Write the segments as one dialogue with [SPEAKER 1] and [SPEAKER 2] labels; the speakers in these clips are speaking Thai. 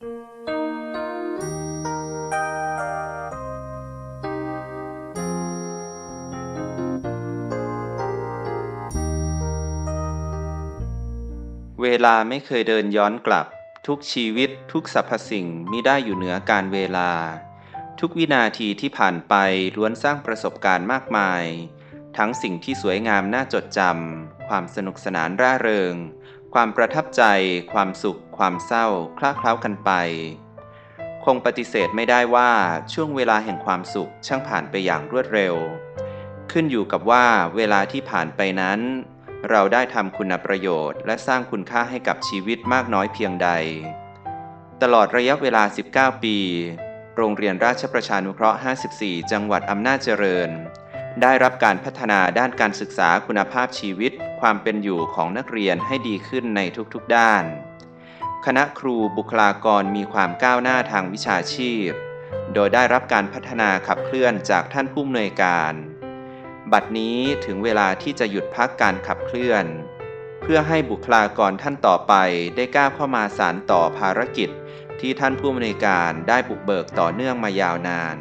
[SPEAKER 1] เวลาไม่เคยเดินย้อนกลับ ทุกชีวิตทุกสรรพสิ่งมิได้อยู่เหนือการเวลา ทุกวินาทีที่ผ่านไปล้วนสร้างประสบการณ์มากมาย ทั้งสิ่งที่สวยงามน่าจดจำความสนุกสนานร่าเริง ความประทับใจ ความสุข ความเศร้า คล้าเคล้ากันไป คงปฏิเสธไม่ได้ว่าช่วงเวลาแห่งความสุขช่างผ่านไปอย่างรวดเร็ว ขึ้นอยู่กับว่าเวลาที่ผ่านไปนั้น เราได้ทำคุณประโยชน์ และสร้างคุณค่าให้กับชีวิตมากน้อยเพียงใด ตลอดระยะเวลา 19 ปี โรงเรียนราชประชานุเคราะห์ 54 จังหวัดอำนาจเจริญ ได้รับการพัฒนาด้านการศึกษาคุณภาพชีวิต ความเป็นอยู่ของนักเรียนให้ดีขึ้นในทุกๆด้าน คณะครูบุคลากรมีความก้าวหน้าทางวิชาชีพ โดยได้รับการพัฒนาขับเคลื่อนจากท่านผู้อำนวยการ บัดนี้ถึงเวลาที่จะหยุดพักการขับเคลื่อน เพื่อให้บุคลากรท่านต่อไปได้ก้าวเข้ามาสานต่อภารกิจ ที่ท่านผู้อำนวยการได้บุกเบิกต่อเนื่องมายาวนาน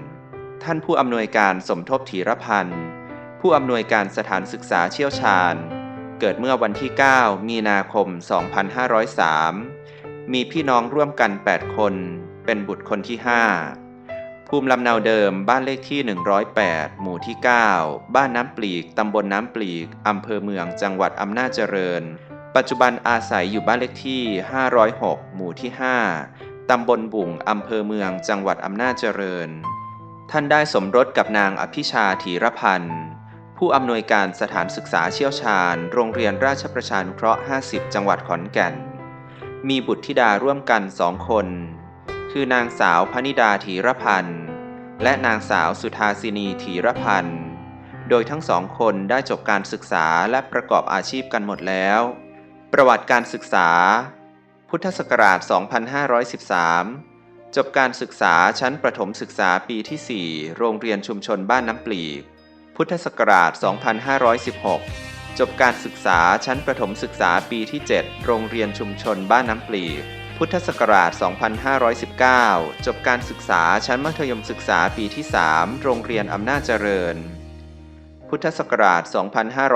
[SPEAKER 1] ท่านผู้อำนวยการสมทบถีรพันธ์ ผู้อำนวยการสถานศึกษาเชี่ยวชาญ เกิดเมื่อวันที่ 9 มีนาคม 2503 มีพี่น้องร่วมกัน 8 คน เป็นบุตรคนที่ 5 ภูมิลำเนาเดิมบ้านเลขที่ 108 หมู่ที่ 9 บ้านน้ำปลีก ตำบลน้ำปลีก อำเภอเมือง จังหวัดอำนาจเจริญ ปัจจุบันอาศัยอยู่บ้านเลขที่ 506 หมู่ที่ 5 ตำบลบุ่ง อำเภอเมือง จังหวัดอำนาจเจริญ ท่านได้สมรสกับนางอภิชาถีรพันธ์ ผู้อำนวยการสถานศึกษาเชี่ยวชาญ โรงเรียนราชประชานุเคราะห์ 50 จังหวัดขอนแก่น มีบุตรธิดาร่วมกันสองคน คือนางสาวพนิดาถีรพันธ์ และนางสาวสุธาสินีถีรพันธ์ โดยทั้งสองคนได้จบการศึกษาและประกอบอาชีพกันหมดแล้ว ประวัติการศึกษา พุทธศักราช 2513 จบการศึกษาชั้นประถมศึกษาปีที่ 4 โรงเรียนชุมชนบ้านน้ำปลีก พุทธศักราช 2516 จบการศึกษาชั้นประถมศึกษาปีที่ 7 โรงเรียนชุมชนบ้านน้ำปลี พุทธศักราช 2519 จบการศึกษาชั้นมัธยมศึกษาปีที่ 3 โรงเรียนอำนาจเจริญ พุทธศักราช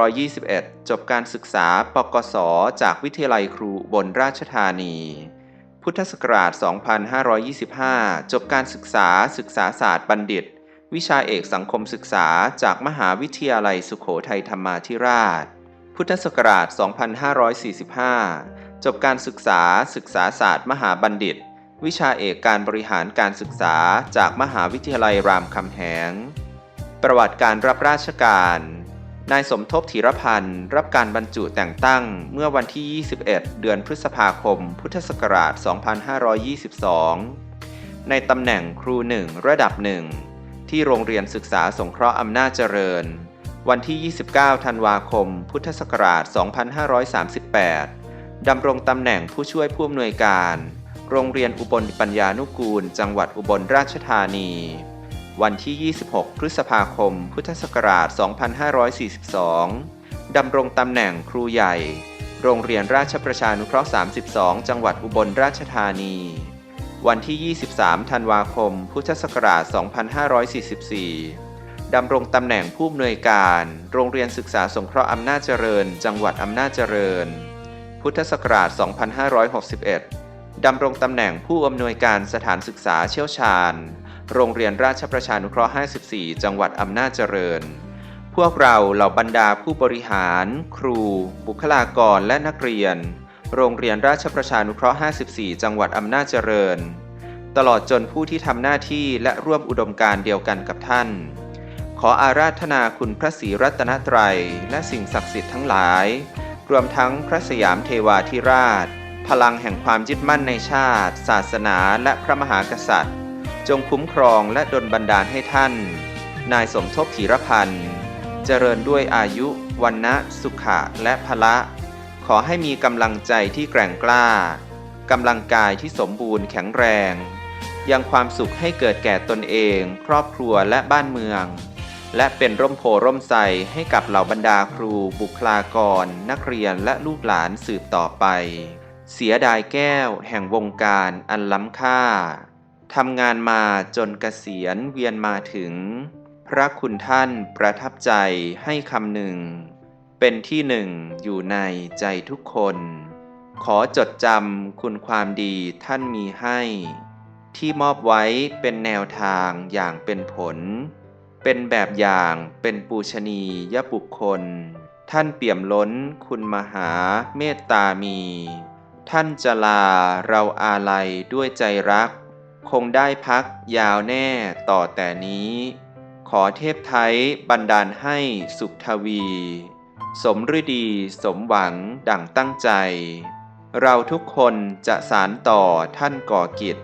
[SPEAKER 1] 2521 จบการศึกษาปกศ จากวิทยาลัยครูบนราชธานีพุทธศักราช 2525 จบการศึกษาศึกษาศาสตร์บัณฑิต วิชาเอกสังคมศึกษาจากมหาวิทยาลัยสุโขทัยธรรมาธิราช พุทธศักราช 2545 จบการศึกษาศึกษาศาสตร์มหาบัณฑิต วิชาเอกการบริหารการศึกษาจากมหาวิทยาลัยรามคำแหง ประวัติการรับราชการ นายสมทบธีรพันธ์ รับการบรรจุแต่งตั้งเมื่อวันที่ 21 เดือนพฤษภาคม พุทธศักราช 2522 ในตำแหน่งครูหนึ่งระดับหนึ่ง ที่โรงเรียนศึกษาสงเคราะห์อำนาจเจริญ วันที่ 29 ธันวาคม พุทธศักราช 2538 ดำรงตำแหน่งผู้ช่วยผู้อำนวยการ โรงเรียนอุบลปัญญานุกูล จังหวัดอุบลราชธานี วันที่ 26 พฤษภาคม พุทธศักราช 2542 ดำรงตำแหน่งครูใหญ่ โรงเรียนราชประชานุเคราะห์ 32 จังหวัดอุบลราชธานี วันที่ 23 ธันวาคม พุทธศักราช 2544 ดำรงตำแหน่งผู้อำนวยการ โรงเรียนศึกษาสงเคราะห์อำนาจเจริญ จังหวัดอำนาจเจริญ พุทธศักราช 2561 ดำรงตำแหน่งผู้อำนวยการสถานศึกษาเชี่ยวชาญ โรงเรียนราชประชานุเคราะห์ 54 จังหวัดอำนาจเจริญ พวกเราเหล่าบรรดาผู้บริหาร ครู บุคลากรและนักเรียน โรงเรียนราชประชานุเคราะห์ 54 จังหวัดอำนาจเจริญ ตลอดจนผู้ที่ทำหน้าที่และร่วมอุดมการเดียวกันกับท่าน ขออาราธนาคุณพระศรีรัตนตรัย และสิ่งศักดิ์สิทธิ์ทั้งหลาย รวมทั้งพระสยามเทวาธิราช พลังแห่งความยึดมั่นในชาติ ศาสนาและพระมหากษัตริย์ จงคุ้มครองและดลบันดาลให้ท่าน นายสมทบถีรพันธ์ เจริญด้วยอายุวันนะสุขะและพละ ขอให้มีกำลังใจที่แกร่งกล้ากำลังกายที่สมบูรณ์แข็งแรง ยังความสุขให้เกิดแก่ตนเอง ครอบครัวและบ้านเมือง และเป็นร่มโพร่มใสให้กับเหล่าบรรดาครู บุคลากร นักเรียนและลูกหลานสืบต่อไป เสียดายแก้ว แห่งวงการอันล้ำค่าทำงานมาจนเกษียณเวียนมาถึง พระคุณท่านประทับใจให้คำหนึ่ง เป็นที่หนึ่งอยู่ในใจทุกคน ขอจดจำคุณความดีท่านมีให้ ที่มอบไว้เป็นแนวทางอย่างเป็นผล เป็นแบบอย่างเป็นปูชนียบุคคล ท่านเปี่ยมล้นคุณมหาเมตตามี ท่านจะลาเราอาลัยด้วยใจรัก คงได้พักยาวแน่ต่อแต่นี้ ขอเทพไทยบันดาลให้สุขทวี สมฤดี สมหวัง ดั่งตั้งใจ เราทุกคนจะสารต่อท่านก่อกิจ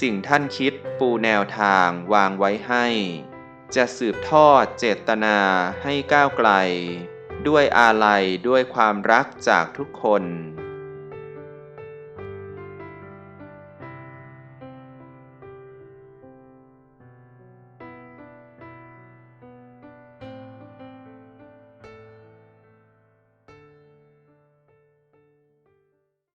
[SPEAKER 1] สิ่งท่านคิดปูแนวทางวางไว้ให้ จะสืบทอดเจตนาให้ก้าวไกล ด้วยอาลัยด้วยความรักจากทุกคน